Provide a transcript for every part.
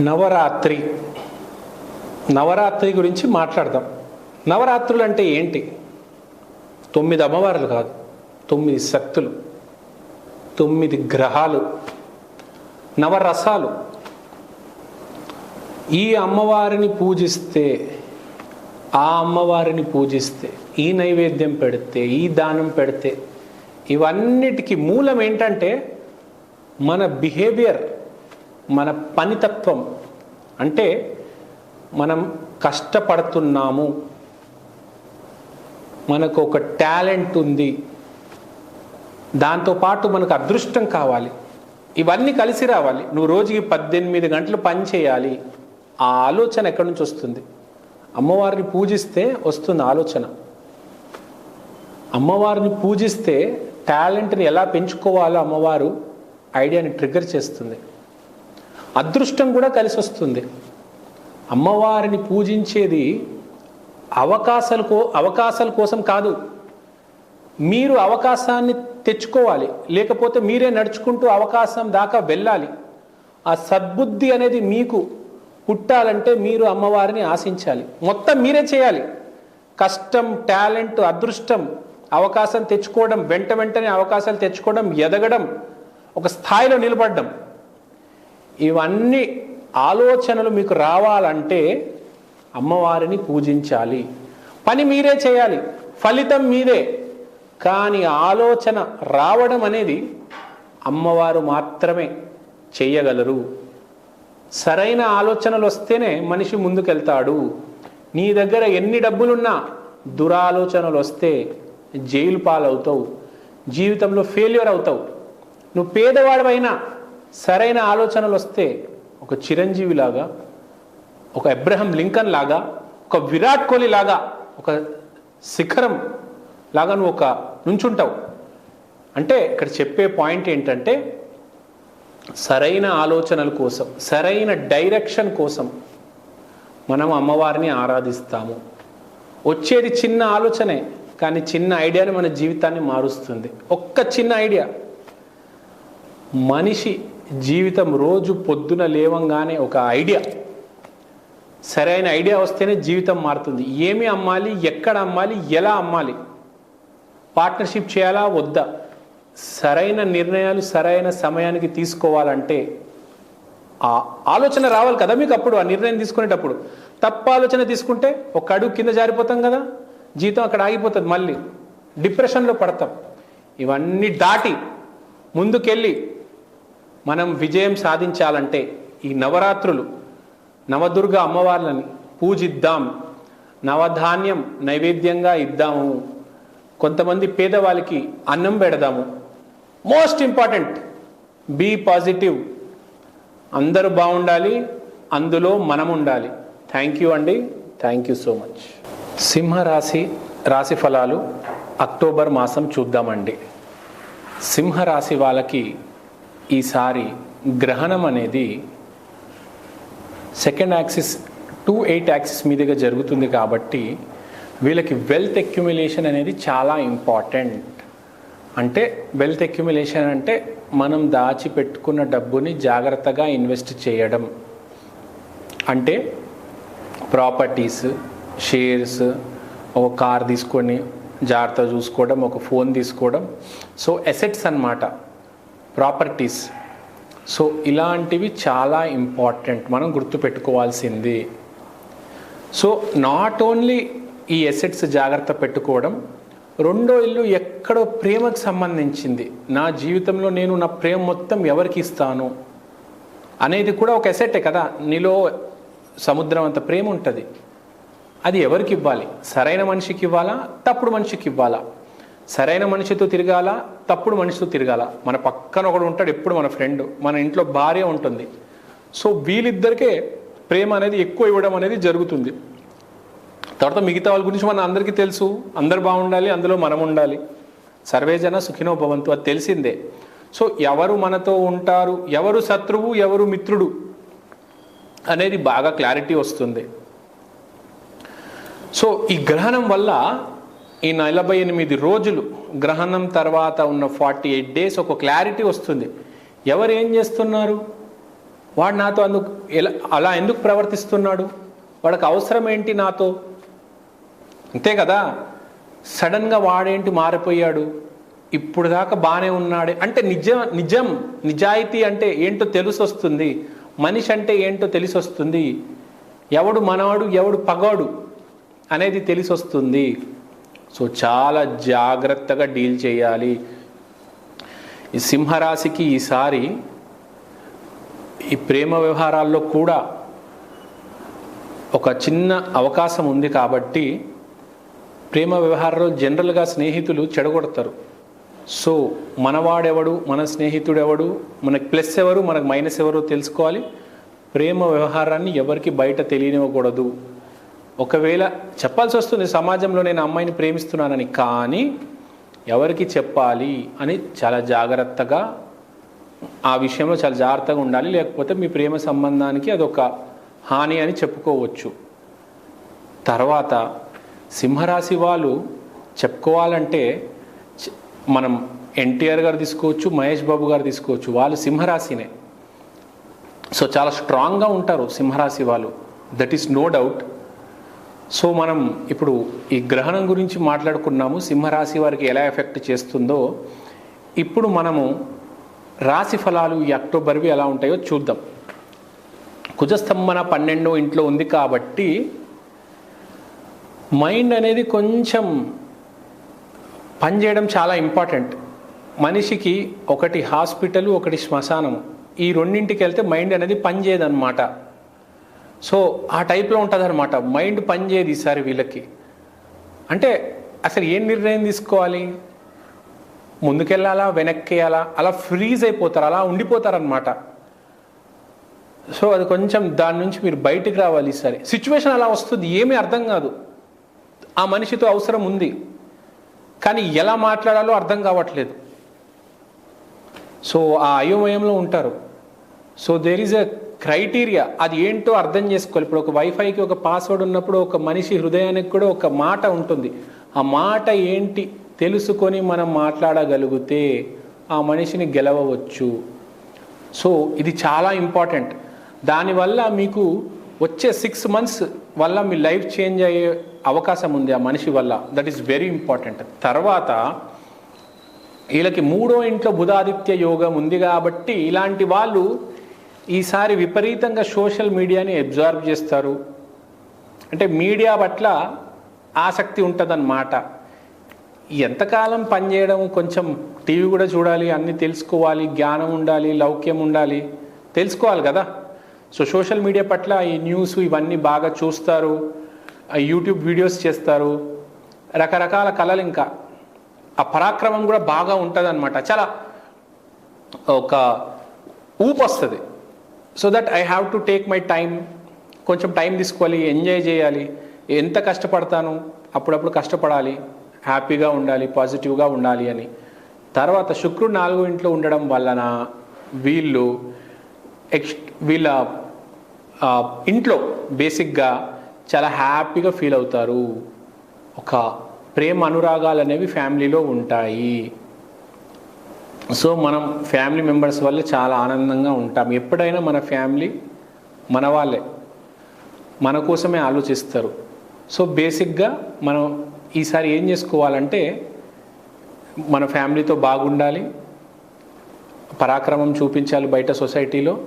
నవరాత్రి. నవరాత్రి గురించి మాట్లాడదాం. నవరాత్రులు అంటే ఏంటి? తొమ్మిది అమ్మవార్లు కాదు తొమ్మిది శక్తులు తొమ్మిది గ్రహాలు నవరసాలు. ఈ అమ్మవారిని పూజిస్తే ఆ అమ్మవారిని పూజిస్తే ఈ నైవేద్యం పెడితే ఈ దానం పెడితే ఇవన్నిటికీ మూలం ఏంటంటే మన బిహేవియర్. మన పనితత్వం. అంటే మనం కష్టపడుతున్నాము. మనకు ఒక టాలెంట్ ఉంది. దాంతోపాటు మనకు అదృష్టం కావాలి. ఇవన్నీ కలిసి రావాలి. నువ్వు రోజుకి పద్దెనిమిది గంటలు పని చేయాలి. ఆ ఆలోచన ఎక్కడి నుంచి వస్తుంది? అమ్మవారిని పూజిస్తే వస్తుంది ఆలోచన. అమ్మవారిని పూజిస్తే టాలెంట్ని ఎలా పెంచుకోవాలో అమ్మవారు ఐడియాని ట్రిగ్గర్ చేస్తుంది. అదృష్టం కూడా కలిసి వస్తుంది అమ్మవారిని పూజించేది అవకాశాల కో అవకాశాల కోసం కాదు. మీరు అవకాశాన్ని తెచ్చుకోవాలి. లేకపోతే మీరే నడుచుకుంటూ అవకాశం దాకా వెళ్ళాలి. ఆ సద్బుద్ధి అనేది మీకు పుట్టాలంటే మీరు అమ్మవారిని ఆశించాలి. మొత్తం మీరే చేయాలి. కష్టం టాలెంట్ అదృష్టం అవకాశం తెచ్చుకోవడం వెంట వెంటనే అవకాశాలు తెచ్చుకోవడం ఎదగడం ఒక స్థాయిలో నిలబడడం. ఇవన్నీ ఆలోచనలు మీకు రావాలంటే అమ్మవారిని పూజించాలి. పని మీరే చేయాలి ఫలితం మీదే. కానీ ఆలోచన రావడం అనేది అమ్మవారు మాత్రమే చేయగలరు. సరైన ఆలోచనలు వస్తేనే మనిషి ముందుకెళ్తాడు. నీ దగ్గర ఎన్ని డబ్బులున్నా దురాలోచనలు వస్తే జైలు పాలవుతావు. జీవితంలో ఫెయిల్యూర్ అవుతావు. నువ్వు పేదవాడవైనా సరైన ఆలోచనలు వస్తే ఒక చిరంజీవి లాగా ఒక అబ్రహం లింకన్ లాగా ఒక విరాట్ కోహ్లీ లాగా ఒక శిఖరం లాగా నువ్వు ఒక నుంచుంటావు. అంటే ఇక్కడ చెప్పే పాయింట్ ఏంటంటే సరైన ఆలోచనల కోసం సరైన డైరెక్షన్ కోసం మనం అమ్మవారిని ఆరాధిస్తాము. వచ్చేది చిన్న ఆలోచనే కానీ చిన్న ఐడియాని మన జీవితాన్ని మారుస్తుంది. ఒక్క చిన్న ఐడియా. మనిషి జీవితం రోజు పొద్దున లేవంగానే ఒక ఐడియా. సరైన ఐడియా వస్తేనే జీవితం మారుతుంది. ఏమి అమ్మాలి ఎక్కడ అమ్మాలి ఎలా అమ్మాలి? పార్ట్నర్షిప్ చేయాలా వద్దా? సరైన నిర్ణయాలు సరైన సమయానికి తీసుకోవాలంటే ఆ ఆలోచన రావాలి కదా మీకు అప్పుడు ఆ నిర్ణయం తీసుకునేటప్పుడు. తప్పు ఆలోచన తీసుకుంటే ఒక అడుగు కింద జారిపోతాం కదా? జీవితం అక్కడ ఆగిపోతుంది మళ్ళీ. డిప్రెషన్లో పడతాం. ఇవన్నీ దాటి ముందుకెళ్ళి మనం విజయం సాధించాలంటే ఈ నవరాత్రులు నవదుర్గ అమ్మవార్లని పూజిద్దాం. నవధాన్యం నైవేద్యంగా ఇద్దాము. కొంతమంది పేదవాళ్ళకి అన్నం పెడదాము. Most important be positive. అందరూ బాగుండాలి అందులో మనం ఉండాలి థ్యాంక్ యూ అండి థ్యాంక్ యూ సో మచ్. సింహరాశి రాశి ఫలాలు అక్టోబర్ మాసం చూద్దామండి. సింహరాశి వాళ్ళకి ఈసారి గ్రహణం అనేది second axis two eight axis మీదుగా జరుగుతుంది కాబట్టి వీళ్ళకి వెల్త్ అక్యుమిలేషన్ అనేది చాలా ఇంపార్టెంట్ అంటే వెల్త్ అక్యుమిలేషన్ అంటే మనం దాచిపెట్టుకున్న డబ్బుని జాగ్రత్తగా ఇన్వెస్ట్ చేయడం. అంటే ప్రాపర్టీస్ షేర్స్ ఒక కార్ తీసుకొని జాగ్రత్త చూసుకోవడం ఒక ఫోన్ తీసుకోవడం. సో ఎసెట్స్ అన్నమాట. ప్రాపర్టీస్. సో ఇలాంటివి చాలా ఇంపార్టెంట్. మనం గుర్తుపెట్టుకోవాల్సింది. సో నాట్ ఓన్లీ ఈ ఎసెట్స్ జాగ్రత్త పెట్టుకోవడం రెండో ఇల్లు ఎక్కడో ప్రేమకు సంబంధించింది. నా జీవితంలో నేను నా ప్రేమ మొత్తం ఎవరికి ఇస్తాను? అనేది కూడా ఒక ఎసెట్టే కదా. నీలో సముద్రం అంత ప్రేమ ఉంటుంది. అది ఎవరికి ఇవ్వాలి? సరైన మనిషికి ఇవ్వాలా? తప్పుడు మనిషికి ఇవ్వాలా? సరైన మనిషితో తిరగాల? తప్పుడు మనిషితో తిరగాల? మన పక్కన ఒకడు ఉంటాడు ఎప్పుడు మన ఫ్రెండ్ మన ఇంట్లో భార్య ఉంటుంది. సో వీళ్ళిద్దరికే ప్రేమ అనేది ఎక్కువ ఇవ్వడం అనేది జరుగుతుంది. తర్వాత మిగతా వాళ్ళ గురించి మన అందరికీ తెలుసు. అందరు బాగుండాలి అందులో మనం ఉండాలి. సర్వేజన సుఖినో భవంతు అది తెలిసిందే. సో ఎవరు మనతో ఉంటారు ఎవరు శత్రువు ఎవరు మిత్రుడు అనేది బాగా క్లారిటీ వస్తుంది. సో ఈ గ్రహణం వల్ల ఈ నలభై ఎనిమిది రోజులు గ్రహణం తర్వాత ఉన్న ఫార్టీ ఎయిట్ డేస్ ఒక క్లారిటీ వస్తుంది. ఎవరు ఏం చేస్తున్నారు? వాడు నాతో అందుకు ఎలా అలా ఎందుకు ప్రవర్తిస్తున్నాడు? వాడికి అవసరం ఏంటి నాతో? అంతే కదా? సడన్గా వాడేంటి మారిపోయాడు? ఇప్పుడు దాకా బాగానే ఉన్నాడే. అంటే నిజం నిజం నిజాయితీ అంటే ఏంటో తెలిసి వస్తుంది మనిషి అంటే ఏంటో తెలిసి వస్తుంది ఎవడు మనవాడు ఎవడు పగవాడు అనేది తెలిసి వస్తుంది సో చాలా జాగ్రత్తగా డీల్ చేయాలి. ఈ సింహరాశికి ఈసారి ఈ ప్రేమ వ్యవహారాల్లో కూడా ఒక చిన్న అవకాశం ఉంది కాబట్టి ప్రేమ వ్యవహారంలో జనరల్గా స్నేహితులు చెడగొడతారు. సో మనవాడెవడు మన స్నేహితుడెవడు మనకి ప్లస్ ఎవరు మనకు మైనస్ ఎవరు తెలుసుకోవాలి. ప్రేమ వ్యవహారాన్ని ఎవరికి బయట తెలియనివ్వకూడదు. ఒకవేళ చెప్పాల్సి వస్తుంది సమాజంలో నేను అమ్మాయిని ప్రేమిస్తున్నానని కానీ ఎవరికి చెప్పాలి అని చాలా జాగ్రత్తగా ఆ విషయంలో చాలా జాగ్రత్తగా ఉండాలి. లేకపోతే మీ ప్రేమ సంబంధానికి అదొక హాని అని చెప్పుకోవచ్చు. తర్వాత సింహరాశి వాళ్ళు చెప్పుకోవాలంటే మనం ఎన్టీఆర్ గారు తీసుకోవచ్చు మహేష్ బాబు గారు తీసుకోవచ్చు వాళ్ళు సింహరాశినే. సో చాలా స్ట్రాంగ్గా ఉంటారు సింహరాశి వాళ్ళు. That is no doubt. So మనం ఇప్పుడు ఈ గ్రహణం గురించి మాట్లాడుకున్నాము. సింహరాశి వారికి ఎలా ఎఫెక్ట్ చేస్తుందో. ఇప్పుడు మనము రాశి ఫలాలు ఈ అక్టోబర్వి ఎలా ఉంటాయో చూద్దాం. కుజస్తంభన పన్నెండో ఇంట్లో ఉంది కాబట్టి మైండ్ అనేది కొంచెం పనిచేయడం చాలా ఇంపార్టెంట్. మనిషికి ఒకటి హాస్పిటల్ ఒకటి శ్మశానం ఈ రెండింటికి వెళ్తే మైండ్ అనేది పనిచేయదన్నమాట సో ఆ టైప్లో ఉంటుంది అనమాట మైండ్ పనిచేయదు ఈసారి వీళ్ళకి. అంటే అసలు ఏం నిర్ణయం తీసుకోవాలి? ముందుకెళ్ళాలా? వెనక్కేయాలా? అలా ఫ్రీజ్ అయిపోతారు అలా ఉండిపోతారనమాట సో అది కొంచెం దాని నుంచి మీరు బయటికి రావాలి ఈసారి. సిచ్యువేషన్ అలా వస్తుంది ఏమీ అర్థం కాదు. ఆ మనిషితో అవసరం ఉంది. కానీ ఎలా మాట్లాడాలో అర్థం కావట్లేదు. సో ఆ అయోమయంలో ఉంటారు. So there is a criteria అది ఏంటో అర్థం చేసుకోవాలి. ఇప్పుడు ఒక వైఫైకి ఒక పాస్వర్డ్ ఉన్నప్పుడు ఒక మనిషి హృదయానికి కూడా ఒక మాట ఉంటుంది. ఆ మాట ఏంటి తెలుసుకొని మనం మాట్లాడగలిగితే ఆ మనిషిని గెలవవచ్చు. సో ఇది చాలా ఇంపార్టెంట్ దానివల్ల మీకు వచ్చే సిక్స్ మంత్స్ వల్ల మీ లైఫ్ చేంజ్ అయ్యే అవకాశం ఉంది ఆ మనిషి వల్ల. దట్ ఈస్ వెరీ ఇంపార్టెంట్ తర్వాత వీళ్ళకి మూడో ఇంట్లో బుధాదిత్య యోగం ఉంది కాబట్టి ఇలాంటి వాళ్ళు ఈసారి విపరీతంగా సోషల్ మీడియాని అబ్జార్బ్ చేస్తారు. అంటే మీడియా పట్ల ఆసక్తి ఉంటుందన్నమాట. ఎంతకాలం పనిచేయడం కొంచెం టీవీ కూడా చూడాలి అన్నీ తెలుసుకోవాలి జ్ఞానం ఉండాలి లౌక్యం ఉండాలి తెలుసుకోవాలి కదా. సో సోషల్ మీడియా పట్ల ఈ న్యూస్ ఇవన్నీ బాగా చూస్తారు ఆ యూట్యూబ్ వీడియోస్ చేస్తారు రకరకాల కళలు ఇంకా. ఆ పరాక్రమం కూడా బాగా ఉంటుంది అనమాట చాలా ఒక ఊపు వస్తుంది. So that I have to take my time కొంచెం టైం తీసుకోవాలి ఎంజాయ్ చేయాలి. ఎంత కష్టపడతాను అప్పుడప్పుడు కష్టపడాలి హ్యాపీగా ఉండాలి పాజిటివ్గా ఉండాలి అని. తర్వాత శుక్రుడు నాలుగు ఇంట్లో ఉండడం వలన వీళ్ళు ఎక్స్ వీళ్ళ ఇంట్లో బేసిక్గా చాలా హ్యాపీగా ఫీల్ అవుతారు. ఒక ప్రేమ అనురాగాలు అనేవి ఫ్యామిలీలో ఉంటాయి. సో మనం ఫ్యామిలీ మెంబర్స్ వల్ల చాలా ఆనందంగా ఉంటాం. ఎప్పుడైనా మన ఫ్యామిలీ మన వాళ్ళే మన కోసమే ఆలోచిస్తారు. సో బేసిక్గా మనం ఈసారి ఏం చేసుకోవాలంటే మన ఫ్యామిలీతో బాగుండాలి పరాక్రమం చూపించాలి బయట సొసైటీలో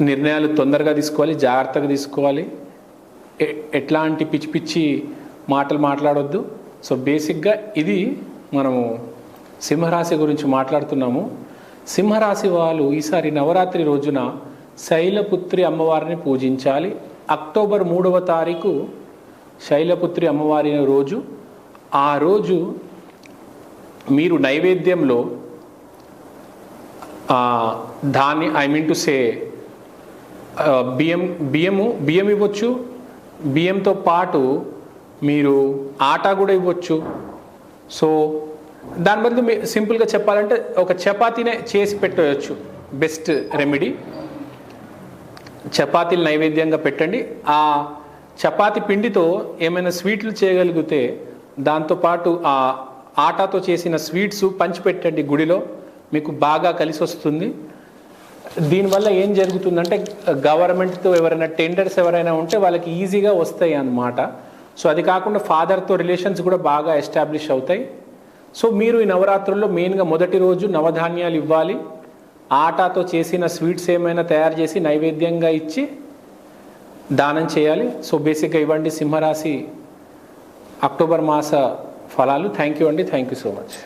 నిర్ణయాలు తొందరగా తీసుకోవాలి జాగ్రత్తగా తీసుకోవాలి. ఎట్లాంటి పిచ్చి పిచ్చి మాటలు మాట్లాడొద్దు. సో బేసిక్గా ఇది మనము సింహరాశి గురించి మాట్లాడుతున్నాము. సింహరాశి వాళ్ళు ఈసారి నవరాత్రి రోజున శైలపుత్రి అమ్మవారిని పూజించాలి. అక్టోబర్ మూడవ తారీఖు శైలపుత్రి అమ్మవారి రోజు. ఆ రోజు మీరు నైవేద్యంలో దాన్ని ఐ మీన్ టు సే బియ్యం బియ్యము బియ్యం ఇవ్వచ్చు. బియ్యంతో పాటు మీరు ఆట కూడా ఇవ్వచ్చు. సో దాని బదులు మీ సింపుల్గా చెప్పాలంటే ఒక చపాతీనే చేసి పెట్టవచ్చు బెస్ట్ రెమెడీ. చపాతీలు నైవేద్యంగా పెట్టండి. ఆ చపాతి పిండితో ఏమైనా స్వీట్లు చేయగలిగితే దాంతోపాటు ఆ ఆటాతో చేసిన స్వీట్స్ పంచిపెట్టండి గుడిలో. మీకు బాగా కలిసి వస్తుంది. దీనివల్ల ఏం జరుగుతుందంటే గవర్నమెంట్తో ఎవరైనా టెండర్స్ ఎవరైనా ఉంటే వాళ్ళకి ఈజీగా వస్తాయి అన్నమాట. సో అది కాకుండా ఫాదర్తో రిలేషన్స్ కూడా బాగా ఎస్టాబ్లిష్ అవుతాయి. సో మీరు ఈ నవరాత్రుల్లో మెయిన్గా మొదటి రోజు నవధాన్యాలు ఇవ్వాలి. ఆటాతో చేసిన స్వీట్స్ ఏమైనా తయారు చేసి నైవేద్యంగా ఇచ్చి దానం చేయాలి. సో బేసిక్గా ఇవ్వండి సింహరాశి అక్టోబర్ మాస ఫలాలు. థ్యాంక్ యూ అండి. Thank you so much.